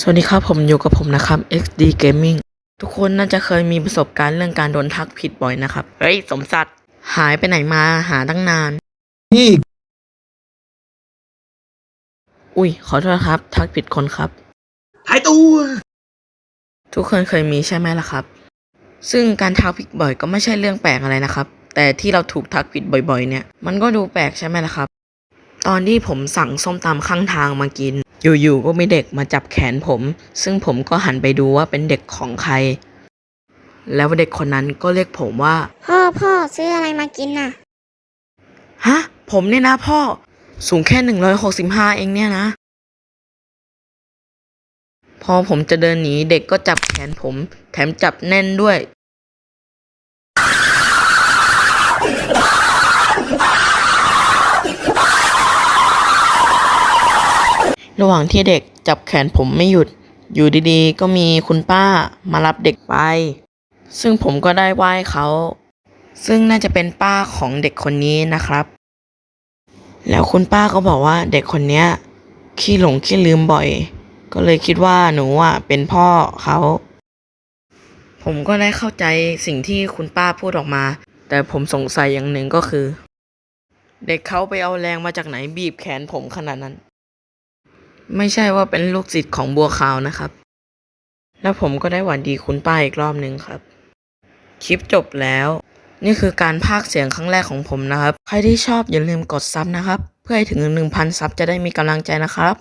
สวัสดีครับผมอยู่กับผมนะครับ XD Gaming ทุกคนน่าจะเคยมีประสบการณ์เรื่องการโดนทักผิดบ่อยนะครับ เฮ้ย สมศักดิ์หายไปไหนมาหาตั้งนานพี่ อุ้ย ขอโทษครับ ทักผิดคนครับ หายตัว ทุกคนเคยมีใช่ไหมล่ะครับ ซึ่งการทักผิดบ่อยก็ไม่ใช่เรื่องแปลกอะไรนะครับ แต่ที่เราถูกทักผิดบ่อย ๆ เนี่ย มันก็ดูแปลกใช่ไหมล่ะครับ ตอนที่ผมสั่งส้มตำข้างทางมากิน อยู่ๆก็มีเด็กมาจับแขนผม ซึ่งผมก็หันไปดูว่าเป็นเด็กของใคร แล้วเด็กคนนั้นก็เรียกผมว่า พ่อพ่อซื้ออะไรมากินน่ะ ฮะ ผมเนี่ยนะพ่อ สูงแค่หนึ่งร้อยหกสิบห้าเองเนี่ยนะ พอผมจะเดินหนีเด็กก็จับแขนผม แถมจับแน่นด้วย ระหว่างที่เด็กจับแขนผมไม่หยุด อยู่ดีๆ ก็มีคุณป้ามารับเด็กไป ซึ่งผมก็ได้ไหว้เขา ซึ่งน่าจะเป็นป้าของเด็กคนนี้นะครับ แล้วคุณป้าก็บอกว่าเด็กคนเนี้ยขี้หลงขี้ลืมบ่อย ก็เลยคิดว่าหนูอะเป็นพ่อเขา ผมก็ได้เข้าใจสิ่งที่คุณป้าพูดออกมา แต่ผมสงสัยอย่างหนึ่งก็คือ เด็กเขาไปเอาแรงมาจากไหนบีบแขนผมขนาดนั้น ไม่ใช่ว่าเป็นลูกศิษย์ของบัวขาวนะครับ แล้วผมก็ได้หวัดดีคุณป้าอีกรอบหนึ่งครับ คลิปจบแล้ว นี่คือการพากย์เสียงครั้งแรกของผมนะครับ ใครที่ชอบอย่าลืมกดซับนะครับ เพื่อให้ถึง 1,000 ซับจะได้มีกำลังใจนะครับ